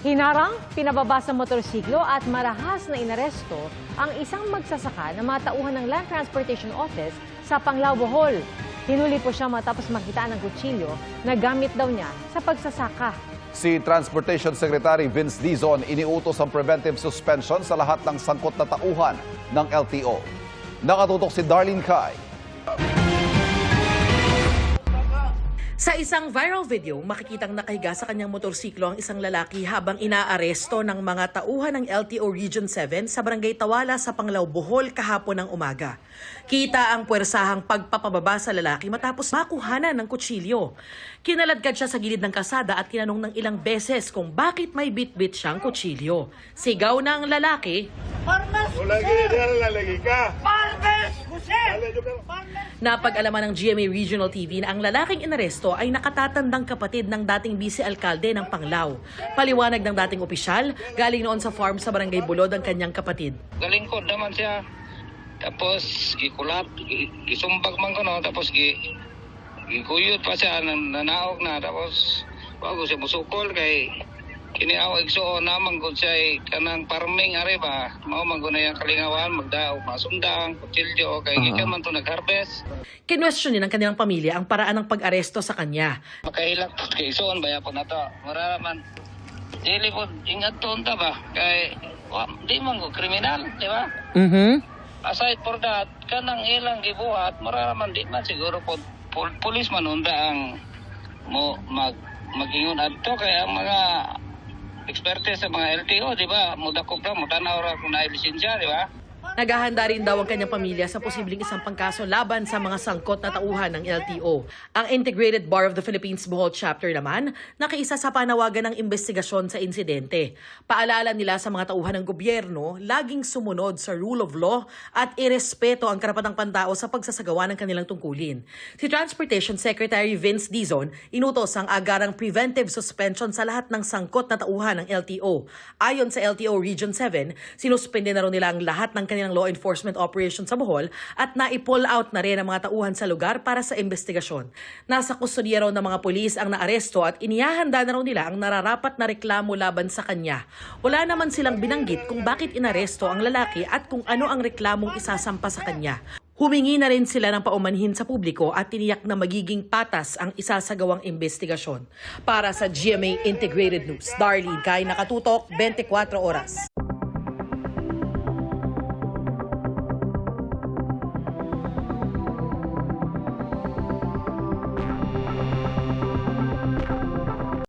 Hinarang, pinababa sa motorsiklo at marahas na inaresto ang isang magsasaka na matauhan ng Land Transportation Office sa Panglao, Bohol. Hinuli po siya matapos makita ng kutsilyo na gamit daw niya sa pagsasaka. Si Transportation Secretary Vince Dizon iniutos ang preventive suspension sa lahat ng sangkot na tauhan ng LTO. Nakatutok si Darlene Kai. Sa isang viral video, makikitang nakahiga sa kanyang motorsiklo ang isang lalaki habang inaaresto ng mga tauhan ng LTO Region 7 sa Barangay Tawala sa Panglao, Bohol kahapon ng umaga. Kita ang puwersahang pagpapababa sa lalaki matapos makuhanan ng kutsilyo. Kinaladkad siya sa gilid ng kasada at tinanong ng ilang beses kung bakit may bit-bit siyang kutsilyo. Sigaw ng lalaki, Parmes Wala lalagi ka. Napag-alaman ng GMA Regional TV na ang lalaking inaresto ay nakatatandang kapatid ng dating vice alkalde ng Panglao. Paliwanag ng dating opisyal, galing noon sa farm sa Barangay Bulod ang kanyang kapatid. galingkod naman siya. Tapos gikulat, gi- gisumbag man ko no, tapos gi gikuyot pa siya nan- nanaog na tapos bago siya musukol kay kini aw igsuon naman gud siya kanang farming are ba mao man gud yung kalingawan magdaog masundang kutsilyo kay gikan man to nagharvest. Kinwestiyon din ng kanilang pamilya ang paraan ng pag-aresto sa kanya. makahilak pud kay igsuon baya po na to? Mura man dili po ingat to unta ba? Kay wa, di man ko kriminal di ba? Mhm. aside for that, kanang ilang gibuhat, mararaman di man siguro po pol, pulis man unda ang mo mag magingon. Adto kay ang mga eksperte sa mga LTO, di ba? Mudakop ra, mutanaw ra kung naay lisensya, di ba? Naghahanda rin daw ang kanyang pamilya sa posibleng isang pangkaso laban sa mga sangkot na tauhan ng LTO. Ang Integrated Bar of the Philippines Bohol Chapter naman, nakiisa sa panawagan ng investigasyon sa insidente. Paalala nila sa mga tauhan ng gobyerno, laging sumunod sa rule of law at irespeto ang karapatang pantao sa pagsasagawa ng kanilang tungkulin. Si Transportation Secretary Vince Dizon, inutos ang agarang preventive suspension sa lahat ng sangkot na tauhan ng LTO. Ayon sa LTO Region 7, sinuspende na rin nila ang lahat ng kanilang law enforcement operation sa Bohol at na-pull out na rin ang mga tauhan sa lugar para sa investigasyon. Nasa kustodiya raw ng mga polis ang naaresto at inihahanda na raw nila ang nararapat na reklamo laban sa kanya. Wala naman silang binanggit kung bakit inaresto ang lalaki at kung ano ang reklamong isasampa sa kanya. Humingi na rin sila ng paumanhin sa publiko at tiniyak na magiging patas ang isasagawang investigasyon. Para sa GMA Integrated News, Darlene Kay Nakatutok, 24 Oras.